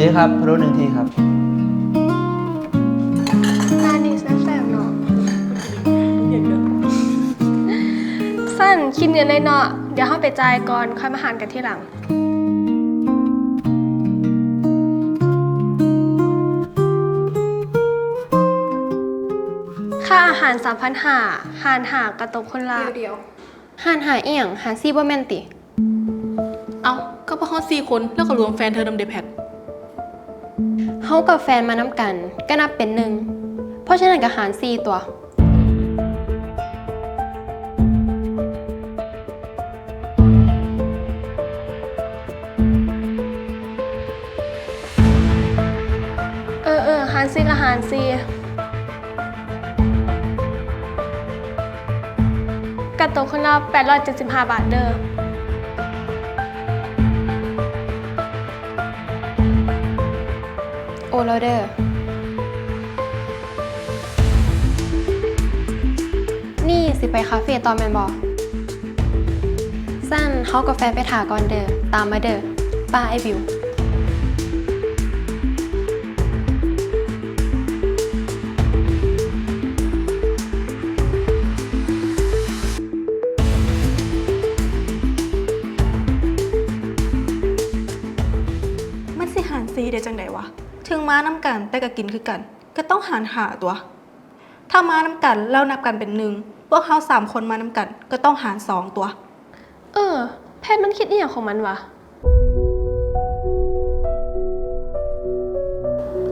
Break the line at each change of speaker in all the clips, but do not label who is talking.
จ๊ครับพะโล้หนึ่งทีครับ
ร้านนี้แซ่บๆเนาะสั้นคิดเงินเลยเนาะเดี๋ยวห้าไปจ่ายก่อนค่อยมาหารกันที่หลัง ค่าอาหาร3 5 0 0หารหากระตกคนละ
เดียว
หานหาเอียงหาซี่บ่แม่นติ
ๆเอาก็เพราะเขาสี่คนแล้วก็รวมแฟนเธอนำเดแพท
เฮากับแฟนมานำกัน ก็นับเป็นหนึ่ง เพราะฉะนั้นก็หารซี่ตัว
เออเออหารซีกับหารซีกระตุกคนละ875 บาทเด้อ
โอโลเดอนี่สิไปคาเฟ่ตอนแมนบอสั้นเฮากับแฟนไปถาก่อนเด้อ ตามมาเด้อ ป้าไอวิว
มันสิหารซีได้จังไดวะ ถึงมาน้ำกันแต่ก็กินคือกัน ก็ต้องหารหาตัว ถ้ามาน้ำกันแล้วนับกันเป็นหนึ่งพวกเขาสามคนมาน้ำกัน ก็ต้องหารสองตัว
เออ แพทย์มันคิดอหย่างของมันวะ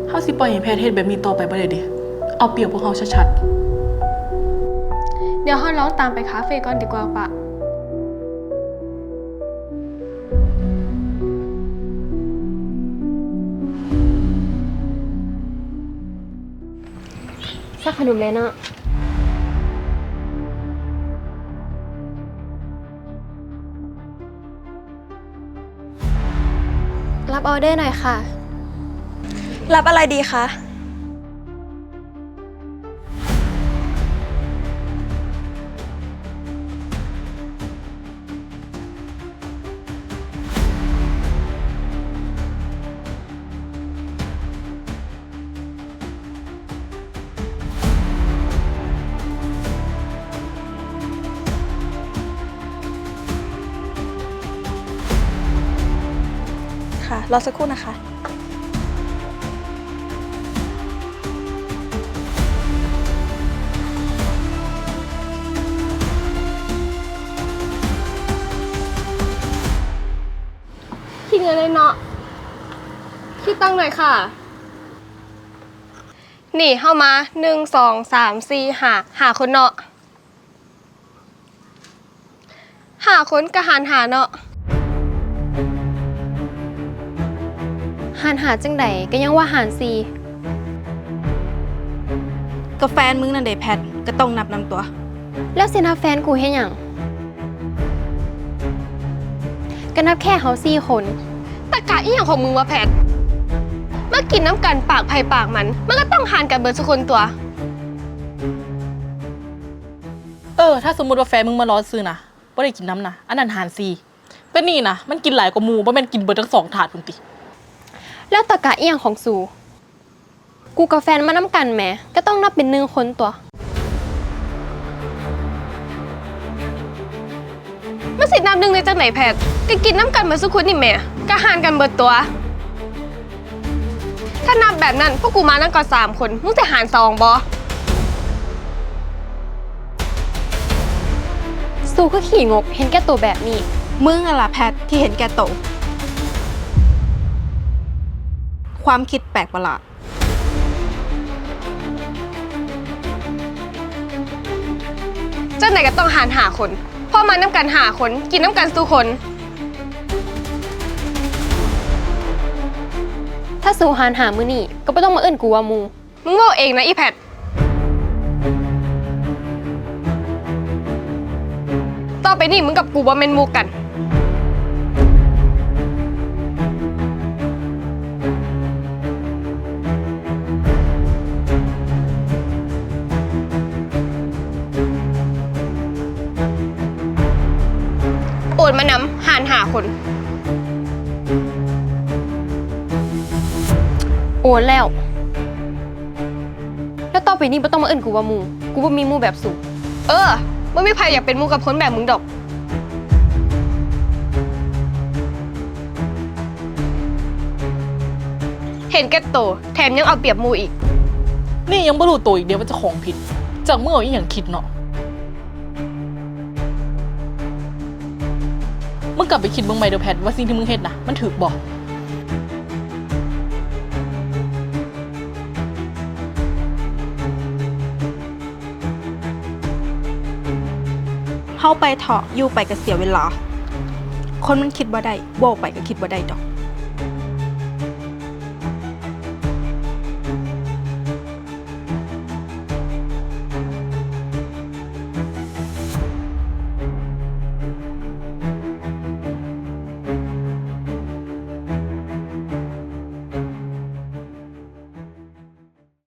เขาสิปล่อยให้แพทย์เฮ็ดแบบนี้ต่อไปบ่ได้เดิเอาเปรียบพวกเขาชัด
เดี๋ยวเราลองตามไปคาเฟ่ก่อนดีกว่าปะ
สักขนมเลยเนาะรับออเดอร์หน่อยค่ะ
รับอะไรดีคะ คะ รอสักครู่นะคะ
คิดเงินเลยเนาะคิดตั้งหน่อยค่ะ นี่เข้ามาหนึ่งสองสามสี่หาหาคนเนาะหาคนกระหารหาเนาะ
หารหาจังใดก็ยังว่าหารซี
ก็แฟนมึงนั่นเดแพทก็ต้องนับนำตัว
แล้วสินับแฟนกูให้หยังก็นับแค่เขาซี่คน
ตะกะอีหยังของมึงวะแพทเมื่อกินน้ำกันปากไผ่ปากมัน มันก็ต้องหารกันเบิร์ดสุคนตัว
ๆเออ ถ้าสมมุติว่าแฟนมึงมารอซื้อนะบ่ได้กินน้ำนะอันนั้นหารซีแต่นี่นะมันกินหลายกว่าหมูบ่แม่นกินเบิดทั้งสองถาดพุ่นติ
แล้วตะกะเอียงของสู กูกับแฟนมาน้ำกันแหมก็ต้องนับเป็นหนึ่งคนตัว
มันสินับหนึ่งในจากไหนแพทก็กินน้ำกันเบิร์ดสุคนนี่แหม่ก็หารกันเบิร์ดตัว ถ้านับแบบนั้นพวกกูมานั่งก่อนสามคนมึงจะหารสองบอ
สูก็ขี่งก เห็นแก่ตัวแบบนี้
มึงอะล่ะแพทที่เห็นแก่โตว ความคิดแปลกประหลาด
เจ้าไหนก็ต้องหารหาคนพ่อมาน้ำกันหาคน กินน้ำกันสู้คน
ถ้าสูหารหามือนี่ก็ไม่ต้องมาเอิ้นกูว่าหมู
มึงโง่เองนะอีแพทต่อไปนี่มึงกับกูบ่แม่นหมูกัน นมานำหารหาคน
อนแล้ว แล้วต่อไปนี้บ่ต้องมาเอิ้นกูว่ามู กูบ่มีมูแบบสู
เออไม่มีใครอยากเป็นมูกับคนแบบมึงดอก เห็นแก่โตวแถมยังเอาเปรียบมูอีก
นี่ยังบ่รู้ตัวอีกเดียวว่าเจะของผิด จากเมื่อเอาอีหยังคิดเนาะ มึงกลับไปคิดมึงใหม่เดอแพทว่าสิ่งที่มึงเฮ็ดนะมันถูกบ่
เฮาไปเถาะอยู่ไปก็เสียเวลา คนมันคิดบ่ได้โบไปก็คิดบ่ได้ดอก